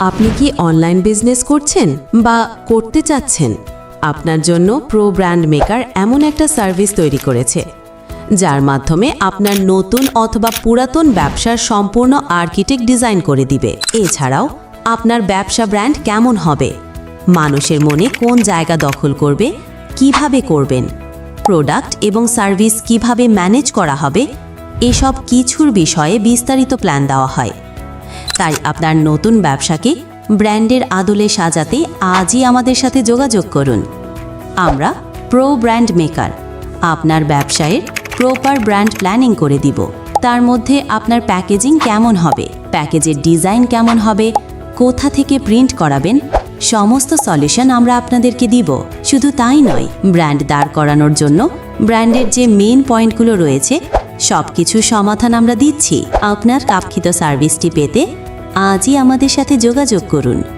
আপনি কি online business করছেন বা করতে চাচ্ছেন? আপনার জন্য প্রো ব্র্যান্ড মেকার এমন একটা সার্ভিস তৈরি করেছে, যার মাধ্যমে আপনার নতুন অথবা পুরাতন ব্যবসার সম্পূর্ণ আর্কিটেক্ট ডিজাইন করে দিবে। এছাড়াও, আপনার ব্যবসা ব্র্যান্ড কেমন হবে? মানুষের মনে কোন জায়গা দখল করবে? কীভাবে করবেন? প্রোডাক্ট এবং সার্ভিস কীভাবে ম্যানেজ করা হবে? এসব কিছুর বিষয়ে বিস্তারিত প্ল্যান দেওয়া হয়। তাই আপনার নতুন ব্যবসাকে ব্র্যান্ডের আদলে সাজাতে আজই আমাদের সাথে যোগাযোগ করুন। আমরা প্রো ব্র্যান্ড মেকার, আপনার ব্যবসায়ের প্রপার ব্র্যান্ড প্ল্যানিং করে দিব। তার মধ্যে আপনার প্যাকেজিং কেমন হবে, প্যাকেজের ডিজাইন কেমন হবে, কোথা থেকে প্রিন্ট করাবেন, সমস্ত সলিউশন আমরা আপনাদেরকে দিব। শুধু তাই নয়, ব্র্যান্ড দাঁড় করানোর জন্য ব্র্যান্ডের যে মেন পয়েন্টগুলো রয়েছে সব কিছুর সমাধান আমরা দিচ্ছি। আপনার কাঙ্ক্ষিত সার্ভিসটি পেতে আজই আমাদের সাথে যোগাযোগ করুন।